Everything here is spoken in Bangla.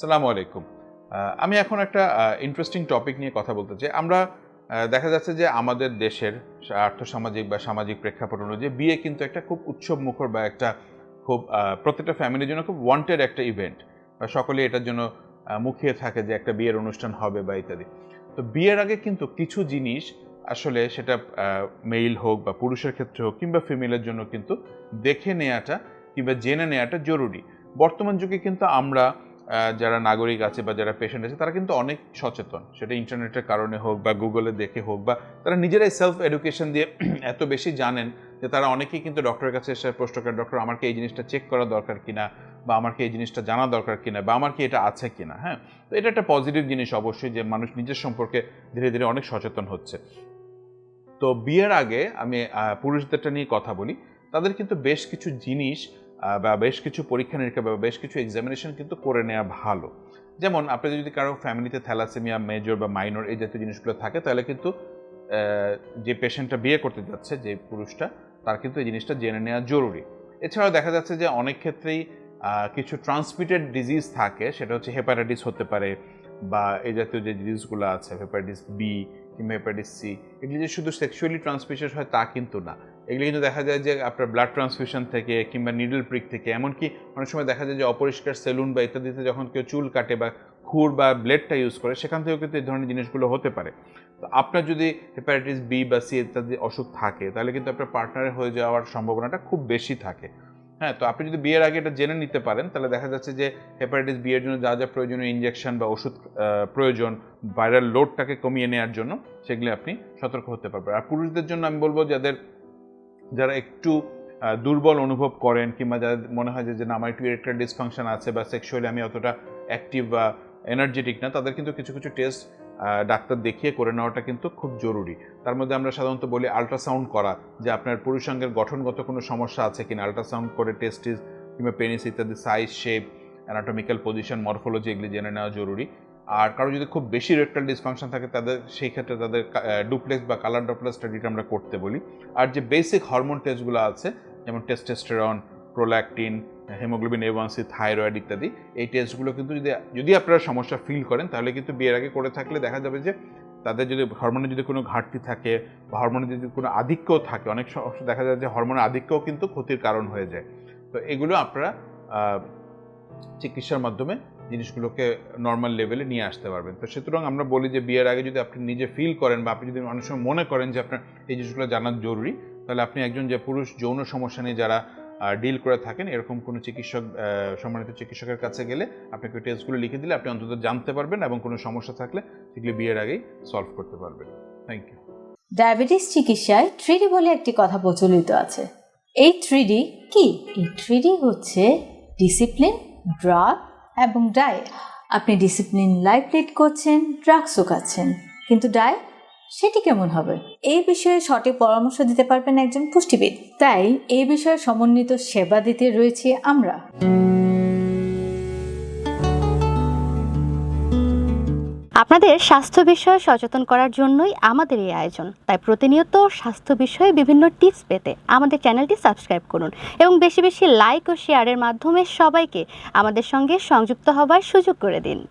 সালামু আলাইকুম। আমি এখন একটা ইন্টারেস্টিং টপিক নিয়ে কথা বলতে চাই। আমরা দেখা যাচ্ছে যে আমাদের দেশের আর্থসামাজিক বা সামাজিক প্রেক্ষাপট অনুযায়ী বিয়ে কিন্তু একটা খুব উৎসব মুখর বা একটা খুব প্রত্যেকটা ফ্যামিলির জন্য খুব ওয়ান্টেড একটা ইভেন্ট বা সকলে এটার জন্য মুখিয়ে থাকে যে একটা বিয়ের অনুষ্ঠান হবে বা ইত্যাদি। তো বিয়ের আগে কিন্তু কিছু জিনিস আসলে সেটা মেইল হোক বা পুরুষের ক্ষেত্রে হোক কিংবা ফিমেলের জন্য কিন্তু দেখে নেওয়াটা কিংবা জেনে নেওয়াটা জরুরি। বর্তমান যুগে কিন্তু আমরা যারা নাগরিক আছে বা যারা পেশেন্ট আছে তারা কিন্তু অনেক সচেতন। সেটা ইন্টারনেটের কারণে হোক বা গুগলে দেখে হোক বা তারা নিজেরাই সেলফ এডুকেশন দিয়ে এত বেশি জানেন যে তারা অনেকেই কিন্তু ডক্টরের কাছে এসে প্রশ্ন করেন ডক্টর আমার কি এই জিনিসটা চেক করা দরকার কিনা? বা আমার কি এই জিনিসটা জানা দরকার কিনা? বা আমার কি এটা আছে কিনা? হ্যাঁ? তো এটা একটা পজিটিভ জিনিস অবশ্যই যে মানুষ নিজের সম্পর্কে ধীরে ধীরে অনেক সচেতন হচ্ছে। তো বিয়ের আগে আমি পুরুষদেরটা নিয়ে কথা বলি। তাদের কিন্তু বেশ কিছু জিনিস বা বেশ কিছু পরীক্ষা নিরীক্ষা বা বেশ কিছু এক্সামিনেশন কিন্তু করে নেওয়া ভালো। যেমন আপনি যদি কারও ফ্যামিলিতে থ্যালাসেমিয়া মেজর বা মাইনর এই জাতীয় জিনিসগুলো থাকে, তাহলে কিন্তু যে পেশেন্টটা বিয়ে করতে যাচ্ছে, যে পুরুষটা, তার কিন্তু এই জিনিসটা জেনে নেওয়া জরুরি। এছাড়াও দেখা যাচ্ছে যে অনেক ক্ষেত্রেই কিছু ট্রান্সমিটেড ডিজিজ থাকে, সেটা হচ্ছে হেপাটাইটিস হতে পারে, বা এই জাতীয় যে ডিজিজগুলো আছে হেপাটাইটিস বি কিংবা হেপাটাইটিস সি এগুলি যে শুধু সেক্সুয়ালি ট্রান্সমিটেড হয় তা কিন্তু না। এগুলি কিন্তু দেখা যায় যে আপনার ব্লাড ট্রান্সফিউশন থেকে কিংবা নিডল প্রিক থেকে, এমনকি অনেক সময় দেখা যায় যে অপরিষ্কার সেলুন বা ইত্যাদিতে যখন কেউ চুল কাটে বা খুর বা ব্লেডটা ইউজ করে, সেখান থেকেও কিন্তু এই ধরনের জিনিসগুলো হতে পারে। তো আপনার যদি হেপাটাইটিস বি বা সি ইত্যাদি অসুখ থাকে, তাহলে কিন্তু আপনার পার্টনারের হয়ে যাওয়ার সম্ভাবনাটা খুব বেশি থাকে। হ্যাঁ তো আপনি যদি বিয়ের আগে এটা জেনে নিতে পারেন, তাহলে দেখা যাচ্ছে যে হেপাটাইটিস বি এর জন্য যা যা প্রয়োজনীয় ইঞ্জেকশন বা ওষুধ প্রয়োজন ভাইরাল লোডটাকে কমিয়ে নেওয়ার জন্য, সেগুলি আপনি সতর্ক হতে পারবেন। আর পুরুষদের জন্য আমি বলব, যাদের, যারা একটু দুর্বল অনুভব করেন, কিংবা যাদের মনে হয় যে না, আমার একটু ইরেকটার ডিসফাংশন আছে বা সেক্সুয়ালি আমি অতটা অ্যাক্টিভ বা এনার্জেটিক না, তাদের কিন্তু কিছু কিছু টেস্ট ডাক্তার দেখিয়ে করে নেওয়াটা কিন্তু খুব জরুরি। তার মধ্যে আমরা সাধারণত বলি আল্ট্রাসাউন্ড করা, যে আপনার পুরুষাঙ্গের গঠনগত কোনো সমস্যা আছে কিনা? আল্ট্রাসাউন্ড করে টেস্টিস কিংবা পেনিস ইত্যাদি size shape anatomical position morphology এগুলি জেনে নেওয়া জরুরি। আর কারও যদি খুব বেশি রেক্টাল ডিসফাংশন থাকে, তাদের, সেই ক্ষেত্রে তাদের ডুপ্লেক্স বা কালার ডপলার স্টাডিটা আমরা করতে বলি। আর যে বেসিক হরমোন টেস্টগুলো আছে, যেমন testosterone prolactin haemoglobin A one C thyroid ইত্যাদি, এই টেস্টগুলো কিন্তু যদি যদি আপনারা সমস্যা ফিল করেন, তাহলে কিন্তু বিয়ের আগে করে থাকলে দেখা যাবে যে, তাদের যদি হরমোনের যদি কোনো ঘাটতি থাকে বা হরমোনের যদি কোনো আধিক্যও থাকে, অনেক সমস্যা দেখা যায় যে হরমোনের আধিক্যও কিন্তু ক্ষতির কারণ হয়ে যায়। তো এগুলো আপনারা চিকিৎসার মাধ্যমে জিনিসগুলোকে নর্মাল লেভেলে নিয়ে আসতে পারবেন। তো সুতরাং আমরা বলি যে, বিয়ের আগে যদি আপনি নিজে ফিল করেন বা আপনি যদি অনেক সময় মনে করেন যে আপনার এই জিনিসগুলো জানা জরুরি, তাহলে আপনি একজন যে পুরুষ, যৌন সমস্যা নিয়ে যারা ডিল করে থাকেন, এরকম কোনো চিকিৎসক সম্মানিত চিকিৎসকের কাছে গেলে আপনাকে ওই টেস্টগুলো লিখে দিলে আপনি অন্তত জানতে পারবেন এবং কোনো সমস্যা থাকলে সেগুলি বিয়ের আগেই সলভ করতে পারবেন। থ্যাংক ইউ ডায়াবেটিস চিকিৎসায় থ্রিডি বলে একটি কথা প্রচলিত আছে। এই থ্রিডি কি? এই থ্রিডি হচ্ছে ডিসিপ্লিন ড্রাগ এবং ডায়েট আপনি ডিসিপ্লিন লাইফ লিড করছেন ড্রাগসও খাচ্ছেন। কিন্তু ডায়েট সেটি কেমন হবে? এই বিষয়ে সঠিক পরামর্শ দিতে পারবেন একজন পুষ্টিবিদ। তাই এই বিষয়ে সমন্বিত সেবা দিতে রয়েছে আমরা। আপনাদের স্বাস্থ্য বিষয়ে সচেতন করার জন্যই আমাদের এই আয়োজন। তাই প্রতিনিয়ত স্বাস্থ্য বিষয়ে বিভিন্ন টিপস পেতে আমাদের চ্যানেলটি সাবস্ক্রাইব করুন এবং বেশি বেশি লাইক ও শেয়ারের মাধ্যমে সবাইকে আমাদের সঙ্গে সংযুক্ত হবার সুযোগ করে দিন।